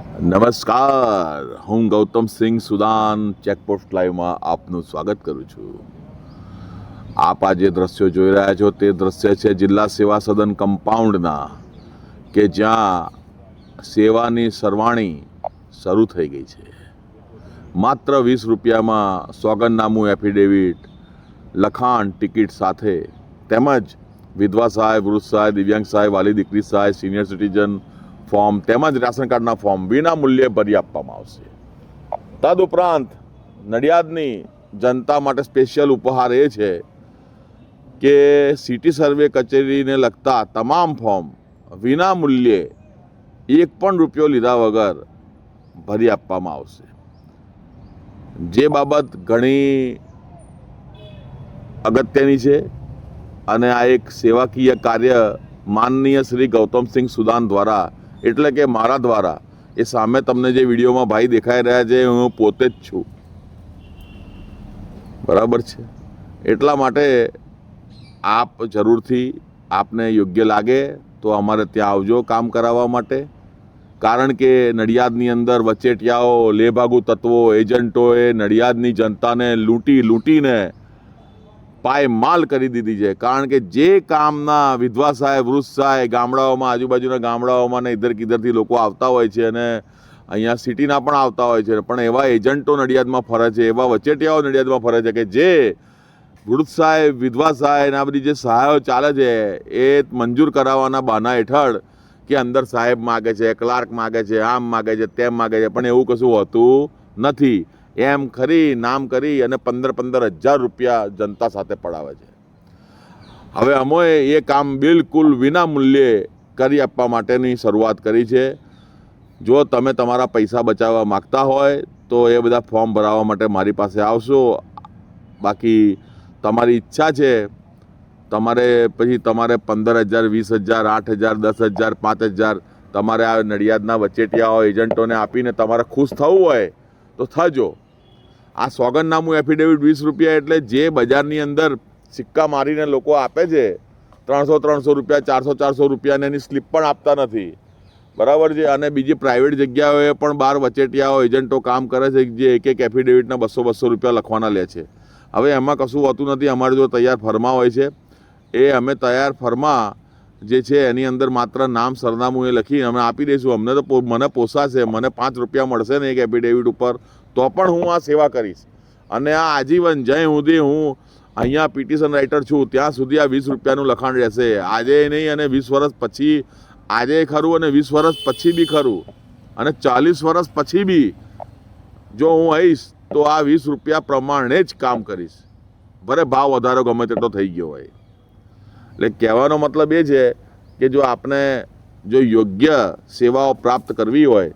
નમસ્કાર. હું ગૌતમ સિંહ Sudan checkpost લાઈવમાં આપનું સ્વાગત કરું છું. આપ આ જે દ્રશ્યો જોઈ રહ્યા છો તે દ્રશ્ય છે જિલ્લા સેવા સદન કમ્પાઉન્ડના, કે જ્યાં સેવાની સરવાણી શરૂ થઈ ગઈ છે. માત્ર વીસ રૂપિયામાં સોગંદનામું એફિડેવિટ લખાણ, ટિકિટ સાથે તેમજ વિધવા સહાય વૃદ્ધ સહાય દિવ્યાંગ સહાય વાલી દીકરી સહાય સિનિયર સિટીઝન ફોર્મ તેમજ રાશન કાર્ડના ફોર્મ વિના મૂલ્યે ભરી આપવામાં આવશે. તદુપરાંત નડિયાદની જનતા માટે સ્પેશિયલ ઉપહાર એ છે કે સિટી સર્વે કચેરીને લગતા તમામ ફોર્મ વિના મૂલ્યે એક પણ રૂપિયો લીધા વગર ભરી આપવામાં આવશે. જે બાબત ઘણી અગત્યની છે અને આ એક સેવાકીય કાર્ય માનનીય શ્રી ગૌતમસિંહ સુદાન દ્વારા એટલે કે મારા દ્વારા એ સામે તમને જે વિડીયોમાં ભાઈ દેખાઈ રહ્યા છે, હું પોતે જ છું. બરાબર છે? એટલા માટે આપ જરૂરથી આપને યોગ્ય લાગે તો અમારે ત્યાં આવજો કામ કરાવવા માટે. કારણ કે નડિયાદની અંદર વચેટિયાઓ, લેભાગુ તત્વો, એજન્ટોએ નડિયાદની જનતાને લૂંટી, લૂંટીને પાયમાલ કરી દીધી છે. કારણ કે જે કામના વિધવા સાહેબ, વૃદ્ધ સાહેબ ગામડાઓમાં, આજુબાજુના ગામડાઓમાં ને ઇધર કિધરથી લોકો આવતા હોય છે અને અહીંયા સિટીના પણ આવતા હોય છે. પણ એવા એજન્ટો નડિયાદમાં ફરે છે, એવા વચેટિયાઓ નડિયાદમાં ફરે છે કે જે વૃદ્ધ સાહેબ, વિધવા સાહેબ આ બધી જે સહાયો ચાલે છે, એ મંજૂર કરાવવાના બહાના હેઠળ કે અંદર સાહેબ માગે છે, ક્લાર્ક માગે છે, આમ માગે છે, તેમ માગે છે. પણ એવું કશું હોતું નથી. એમ ખરી નામ કરી અને પંદર પંદર હજાર રૂપિયા જનતા સાથે પડાવે છે. હવે અમોએ એ કામ બિલકુલ વિના મૂલ્યે કરી આપવા માટેની શરૂઆત કરી છે. જો તમે તમારા પૈસા બચાવવા માગતા હોય, તો એ બધા ફોર્મ ભરાવવા માટે મારી પાસે આવશો. બાકી તમારી ઈચ્છા છે, તમારે પછી તમારે પંદર હજાર, વીસ હજાર, આઠ હજાર, દસ હજાર, પાંચ હજાર તમારે આ નડિયાદના વચેટિયાઓ, એજન્ટોને આપીને તમારે ખુશ થવું હોય, તો થજો. આ સોગંદનામું એફિડેવિટ વીસ રૂપિયા એટલે જે બજારની અંદર સિક્કા મારીને લોકો આપે છે, ત્રણસો ત્રણસો રૂપિયા, ચારસો ચારસો રૂપિયાને એની સ્લીપ પણ આપતા નથી. બરાબર છે? અને બીજી પ્રાઇવેટ જગ્યાઓએ પણ બાર વચેટિયાઓ એજન્ટો કામ કરે છે, જે એક એક એફિડેવિટના બસો બસો રૂપિયા લખવાના લે છે. હવે એમાં કશું હોતું નથી. અમારે જો તૈયાર ફરમા હોય છે, એ અમે તૈયાર ફરમા જે છે એની અંદર માત્ર નામ, સરનામું એ લખીને અમે આપી દઈશું. અમને તો મને પોસાશે. મને પાંચ રૂપિયા મળશે ને એક એફિડેવિટ ઉપર. તો પણ હું આ સેવા કરીશ. અને આ આજીવન જ્યાં સુધી હું અહીંયા પિટિશન રાઇટર છું, ત્યાં સુધી આ વીસ રૂપિયાનું લખાણ રહેશે. આજે નહીં અને વીસ વર્ષ પછી, આજે ખરું અને વીસ વર્ષ પછી બી ખરું. અને ચાલીસ વર્ષ પછી બી, જો હું આવીશ, તો આ વીસ રૂપિયા પ્રમાણે જ કામ કરીશ. ભલે ભાવ વધારો ગમે તેટલો થઈ ગયો હોય. એટલે કહેવાનો મતલબ એ છે કે જો આપણે જો યોગ્ય સેવાઓ પ્રાપ્ત કરવી હોય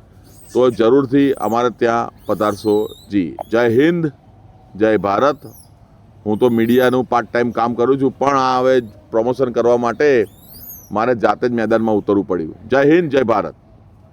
તો જરૂરથી અમારે ત્યાં પધારશો. જી, જય હિન્દ, જય ભારત. હું તો મીડિયાનું પાર્ટ ટાઈમ કામ કરું છું, પણ આ હવે પ્રમોશન કરવા માટે મારે જાતે જ મેદાનમાં ઉતરવું પડ્યું. જય હિન્દ, જય ભારત.